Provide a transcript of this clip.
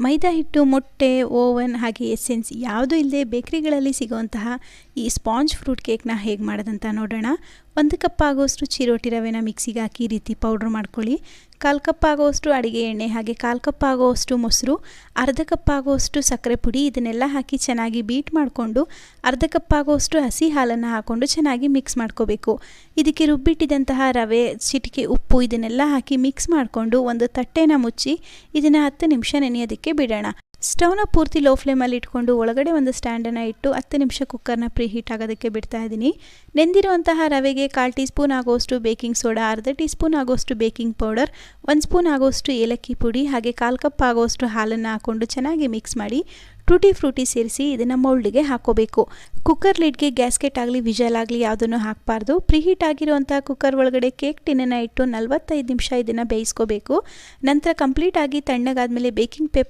ಮೈದಾ ಹಿಟ್ಟು, ಮೊಟ್ಟೆ, ಓವನ್ ಹಾಗೆ ಎಸೆನ್ಸ್ ಯಾವುದೂ ಇಲ್ಲದೆ ಬೇಕ್ರಿಗಳಲ್ಲಿ ಸಿಗುವಂತಹ ಈ ಸ್ಪಾಂಜ್ ಫ್ರೂಟ್ ಕೇಕ್ನ ಹೇಗೆ ಮಾಡೋದಂತ ನೋಡೋಣ. ಒಂದು ಕಪ್ ಆಗೋಷ್ಟು ಚಿರೋಟಿ ರವೆನ ಮಿಕ್ಸಿಗೆ ಹಾಕಿ ರೀತಿ ಪೌಡ್ರ್ ಮಾಡ್ಕೊಳ್ಳಿ. ಕಾಲು ಕಪ್ ಆಗೋಷ್ಟು ಅಡುಗೆ ಎಣ್ಣೆ ಹಾಗೆ ಕಾಲು ಕಪ್ ಆಗೋಷ್ಟು ಮೊಸರು, ಅರ್ಧ ಕಪ್ ಆಗೋಷ್ಟು ಸಕ್ಕರೆ ಪುಡಿ ಇದನ್ನೆಲ್ಲ ಹಾಕಿ ಚೆನ್ನಾಗಿ ಬೀಟ್ ಮಾಡಿಕೊಂಡು ಅರ್ಧ ಕಪ್ ಆಗೋಷ್ಟು ಹಸಿ ಹಾಲನ್ನು ಹಾಕ್ಕೊಂಡು ಚೆನ್ನಾಗಿ ಮಿಕ್ಸ್ ಮಾಡ್ಕೋಬೇಕು. ಇದಕ್ಕೆ ರುಬ್ಬಿಟ್ಟಿದ್ದಂತಹ ರವೆ, ಚಿಟಿಕೆ, ಉಪ್ಪು ಇದನ್ನೆಲ್ಲ ಹಾಕಿ ಮಿಕ್ಸ್ ಮಾಡಿಕೊಂಡು ಒಂದು ತಟ್ಟೆನ ಮುಚ್ಚಿ ಇದನ್ನು ಹತ್ತು ನಿಮಿಷ ನೆನೆಯೋದಕ್ಕೆ ಬಿಡೋಣ. ಸ್ಟವ್ನ ಪೂರ್ತಿ ಲೋ ಫ್ಲೇಮಲ್ಲಿ ಇಟ್ಕೊಂಡು ಒಳಗಡೆ ಒಂದು ಸ್ಟ್ಯಾಂಡನ್ನು ಇಟ್ಟು ಹತ್ತು ನಿಮಿಷ ಕುಕ್ಕರ್ನ ಪ್ರೀ ಹೀಟ್ ಆಗೋದಕ್ಕೆ ಬಿಡ್ತಾ ಇದ್ದೀನಿ. ನೆಂದಿರುವಂತಹ ರವೆಗೆ ಕಾಲು ಟೀ ಸ್ಪೂನ್ ಆಗೋಷ್ಟು ಬೇಕಿಂಗ್ ಸೋಡಾ ಅರ್ಧ ಟೀ ಸ್ಪೂನ್ ಆಗೋಷ್ಟು ಬೇಕಿಂಗ್ ಪೌಡರ್ ಒಂದು ಸ್ಪೂನ್ ಆಗೋಷ್ಟು ಏಲಕ್ಕಿ ಪುಡಿ, ಹಾಗೆ ಕಾಲು ಕಪ್ ಆಗೋಷ್ಟು ಹಾಲನ್ನು ಹಾಕ್ಕೊಂಡು ಚೆನ್ನಾಗಿ ಮಿಕ್ಸ್ ಮಾಡಿ ಟೂಟಿ ಫ್ರೂಟಿ ಸೇರಿಸಿ ಇದನ್ನು ಮೌಲ್ಡಿಗೆ ಹಾಕೋಬೇಕು. ಕುಕ್ಕರ್ ಲಿಡ್ಗೆ ಗ್ಯಾಸ್ಕೆಟ್ ಆಗಲಿ ವಿಜಲ್ ಆಗಲಿ ಯಾವುದನ್ನು ಹಾಕಬಾರ್ದು. ಪ್ರಿಹೀಟ್ ಆಗಿರುವಂಥ ಕುಕ್ಕರ್ ಒಳಗಡೆ ಕೇಕ್ ಟಿನ್ನನ್ನು ಇಟ್ಟು ನಲವತ್ತೈದು ನಿಮಿಷ ಇದನ್ನು ಬೇಯಿಸ್ಕೋಬೇಕು. ನಂತರ ಕಂಪ್ಲೀಟಾಗಿ ತಣ್ಣಗಾದಮೇಲೆ ಬೇಕಿಂಗ್ ಪೇಪರ್